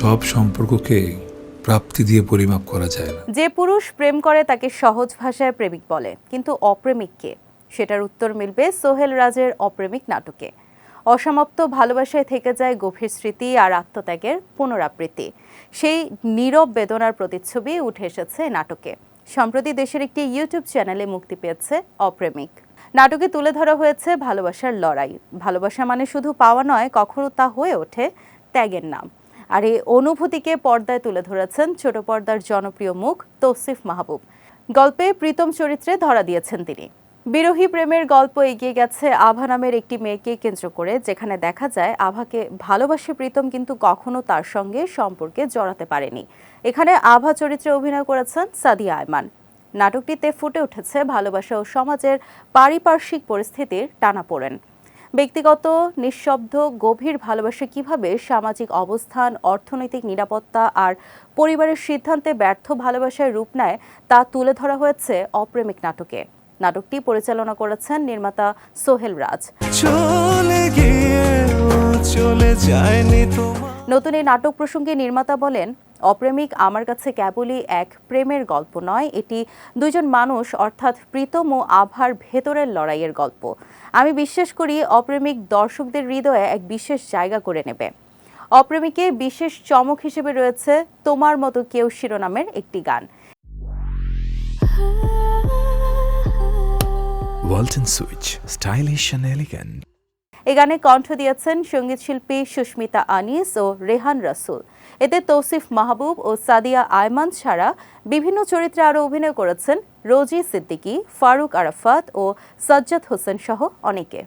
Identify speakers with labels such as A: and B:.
A: সব সম্পর্ককে প্রাপ্তি দিয়ে পরিমাপ করা যায় না।
B: যে পুরুষ প্রেম করে তাকে সহজ ভাষায় প্রেমিক বলে, কিন্তু অপ্রেমিক কে? সেটার উত্তর মিলবে সোহেল রাজের অপ্রেমিক নাটকে। অসমাপ্ত ভালোবাসায় থেকে যায় গভীর স্মৃতি আর আত্মত্যাগের পুনরাবৃত্তি। সেই নীরব বেদনার প্রতিচ্ছবি উঠে এসেছে নাটকে। সম্প্রতি দেশের একটি ইউটিউব চ্যানেলে মুক্তি পেয়েছে অপ্রেমিক। নাটকে তুলে ধরা হয়েছে ভালোবাসার লড়াই। ভালোবাসা মানে শুধু পাওয়া নয়, কখনো তা হয়ে ওঠে ত্যাগের নাম। আর এই অনুভূতিকে পর্দায় তুলে ধরেছেন ছোট পর্দার জনপ্রিয় মুখ তৌসিফ মাহবুব। গল্পে প্রীতম চরিত্রে ধরা দিয়েছেন তিনি। বিরোহী প্রেমের গল্প এগিয়ে গেছে আভা নামের একটি মেয়েকে কেন্দ্র করে, যেখানে দেখা যায় আভাকে ভালোবাসে প্রীতম কিন্তু কখনো তার সঙ্গে সম্পর্কে জড়াতে পারেনি। এখানে আভা চরিত্রে অভিনয় করেছেন সাদিয়া আয়মান। নাটকটিতে ফুটে উঠেছে ভালোবাসা ও সমাজের পারিপার্শ্বিক পরিস্থিতির টানাপোড়েন ব্যক্তিগত নিঃশব্দ গভীর ভালোবাসা কীভাবে সামাজিক অবস্থান অর্থনৈতিক নিরাপত্তা আর পরিবারের সিদ্ধান্তে ব্যর্থ ভালোবাসায় রূপ নেয় তা তুলে ধরা হয়েছে অপ্রেমিক নাটকে। নাটকটি পরিচালনা করেছেন নির্মাতা সোহেল রাজ।
C: চলে গিয়ে চলে যায়নি
B: নতুন এই নাটক প্রসঙ্গে নির্মাতা বলেন অপ্রেমিক আমার কাছে কেবলই এক প্রেমের গল্প নয়, এটি দুজন মানুষ, অর্থাৎ প্রীতম ও আভার ভেতরের লড়াইয়ের গল্প। আমি বিশ্বাস করি অপ্রেমিক দর্শকদের হৃদয়ে এক বিশেষ জায়গা করে নেবে। অপ্রেমিকে বিশেষ চমক হিসেবে রয়েছে তোমার মতো কেউ শিরোনামের একটি গান।
D: ওয়ালটন সুইচ স্টাইলিশ
B: এ গানে কণ্ঠ দিয়েছেন সঙ্গীতশিল্পী সুস্মিতা আনিস ও রেহান রাসুল। এতে তৌসিফ মাহবুব ও সাদিয়া আয়মান ছাড়া বিভিন্ন চরিত্রে আরও অভিনয় করেছেন রোজি সিদ্দিকী, ফারুক আরাফাত ও সাজ্জাদ হোসেন সহ অনেকে।